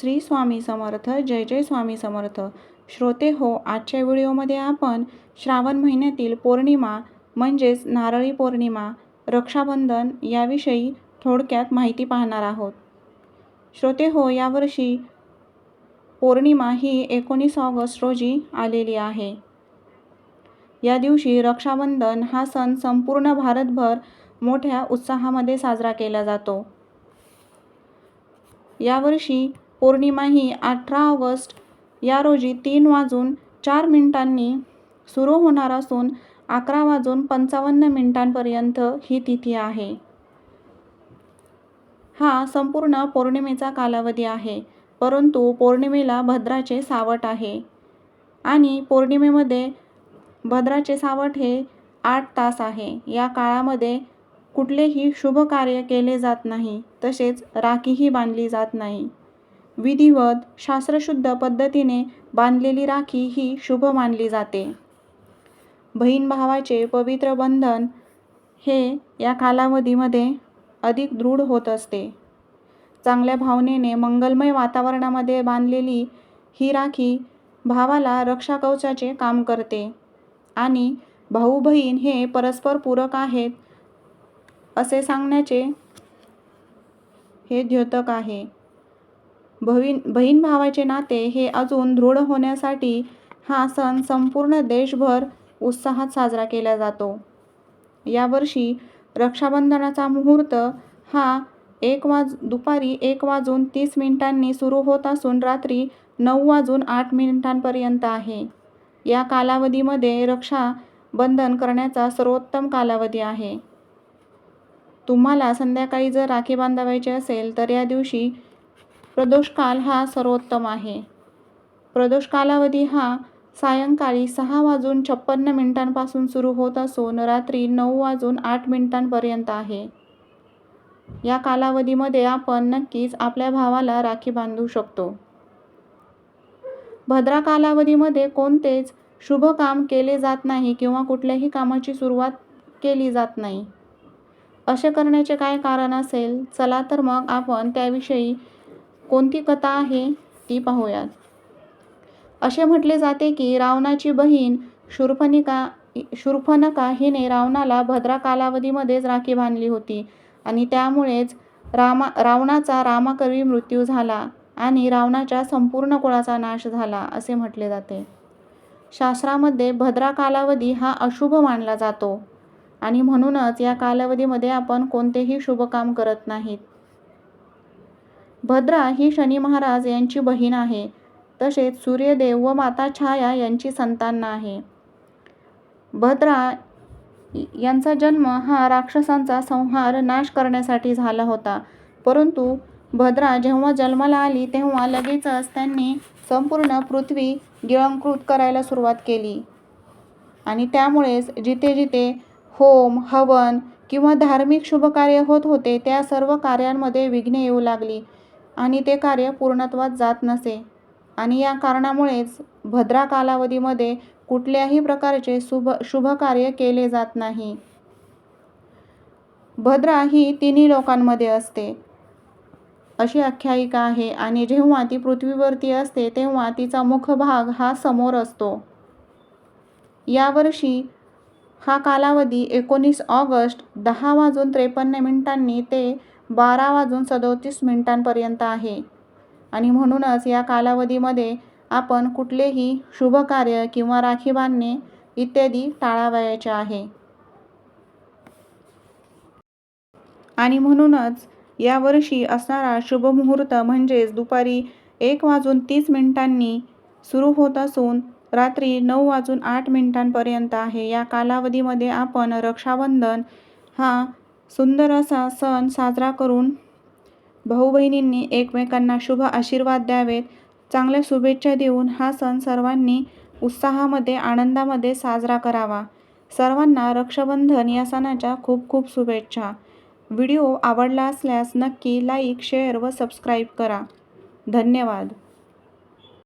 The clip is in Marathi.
श्री स्वामी समर्थ जय जय स्वामी समर्थ. श्रोते हो आजच्या व्हिडिओमध्ये आपण श्रावण महिन्यातील पौर्णिमा म्हणजेच नारळी पौर्णिमा रक्षाबंधन याविषयी थोडक्यात माहिती पाहणार आहोत. श्रोते हो यावर्षी पौर्णिमा ही एकोणीस ऑगस्ट रोजी आलेली आहे. या दिवशी रक्षाबंधन हा सण संपूर्ण भारतभर मोठ्या उत्साहामध्ये साजरा केला जातो. यावर्षी पौर्णिमा ही अठरा ऑगस्ट या रोजी तीन वाजून चार मिनिटांनी सुरू होणार असून अकरा वाजून पंचावन्न मिनिटांपर्यंत ही तिथी आहे. हा संपूर्ण पौर्णिमेचा कालावधी आहे परंतु पौर्णिमेला भद्राचे सावट आहे आणि पौर्णिमेमध्ये भद्राचे सावट हे आठ तास आहे. या काळामध्ये कुठलेही शुभ कार्य केले जात नाही तसेच राखीही बांधली जात नाही. विधिवत शास्त्रशुद्ध पद्धतीने बांधलेली राखी ही शुभ मानली जाते. बहीण भावाचे पवित्र बंधन हे या कालावधीमध्ये अधिक दृढ होत असते. चांगल्या भावनेने मंगलमय वातावरणामध्ये बांधलेली ही राखी भावाला रक्षाकवचाचे काम करते आणि भाऊ बहीण हे परस्पर पूरक आहेत असे सांगण्याचे हे द्योतक आहे. बहीण बहीण भावाचे नाते हे अजून दृढ होण्यासाठी हा सण संपूर्ण देशभर उत्साहात साजरा केला जातो. यावर्षी रक्षाबंधनाचा मुहूर्त हा एक वाज दुपारी एक वाजून तीस मिनिटांनी सुरू होत असून रात्री नऊ वाजून आठ मिनिटांपर्यंत आहे. या कालावधीमध्ये रक्षाबंधन करण्याचा सर्वोत्तम कालावधी आहे. तुम्हाला संध्याकाळी जर राखी बांधावायची असेल तर या दिवशी प्रदोषकाल हा सर्वोत्तम आहे. प्रदोष कालावधी हा सायंकाळी सहा वाजून छप्पन्न मिनिटांपासून सुरू होत असून रात्री नऊ वाजून आठ मिनिटांपर्यंत आहे. या कालावधीमध्ये आपण नक्कीच आपल्या भावाला राखी बांधू शकतो. भद्रा कालावधीमध्ये कोणतेच शुभ काम केले जात नाही किंवा कुठल्याही कामाची सुरुवात केली जात नाही. असे करण्याचे काय कारण असेल? चला तर मग आपण त्याविषयी कोणती कथा आहे ती पाहूयात. असे म्हटले जाते की रावणाची बहीण शूर्फनिका शूर्फनका हिने रावणाला भद्रा कालावधीमध्येच राखी बांधली होती आणि त्यामुळेच रामा रावणाचा रामाकरवी मृत्यू झाला आणि रावणाच्या संपूर्ण कुळाचा नाश झाला असे म्हटले जाते. शास्त्रामध्ये भद्रा कालावधी हा अशुभ मानला जातो आणि म्हणूनच या कालावधीमध्ये आपण कोणतेही शुभ काम करत नाहीत. भद्रा ही शनी महाराज यांची बहीण आहे. तसेच सूर्यदेव व माता छाया यांची संतान आहे. भद्रा यांचा जन्म हा राक्षसांचा संहार नाश करण्यासाठी झाला होता. परंतु भद्रा जेव्हा जन्माला आली तेव्हा लगेचच त्यांनी संपूर्ण पृथ्वी गिळंकृत करायला सुरुवात केली. आणि त्यामुळेच जिथे जिथे होम हवन किंवा धार्मिक शुभकार्य होत होते त्या सर्व कार्यांमध्ये विघ्ने येऊ लागली. आणि ते कार्य पूर्णत्वात जात नसे. आणि या कारणामुळेच भद्रा कालावधीमध्ये कुठल्याही प्रकारचे शुभ शुभ कार्य केले जात नाही. भद्रा ही तिन्ही लोकांमध्ये असते. अशी आख्यायिका आहे आणि जेव्हा ती पृथ्वीवरती असते तेव्हा तिचा मुखभाग हा समोर असतो. यावर्षी हा कालावधी एकोणीस ऑगस्ट दहा वाजून त्रेपन्न मिनिटांनी ते बारा वाजून सदोतीस मिनिटांपर्यंत आहे. आणि म्हणूनच या कालावधीमध्ये आपण कुठलेही शुभ कार्य किंवा राखी बांधणे इत्यादी टाळावयाचे आहे. आणि म्हणूनच यावर्षी असणारा शुभ मुहूर्त म्हणजेच दुपारी एक वाजून तीस मिनिटांनी सुरू होत असून रात्री नऊ वाजून आठ मिनिटांपर्यंत आहे. या कालावधीमध्ये आपण रक्षाबंधन हा सुंदर असा सण साजरा करून भाऊ बहिणींनी एकमेकांना शुभ आशीर्वाद द्यावेत. चांगल्या शुभेच्छा देऊन हा सण सर्वांनी उत्साहामध्ये आनंदामध्ये साजरा करावा. सर्वांना रक्षाबंधन या सणाच्या खूप खूप शुभेच्छा. व्हिडिओ आवडला असल्यास नक्की लाईक शेअर व सबस्क्राईब करा. धन्यवाद.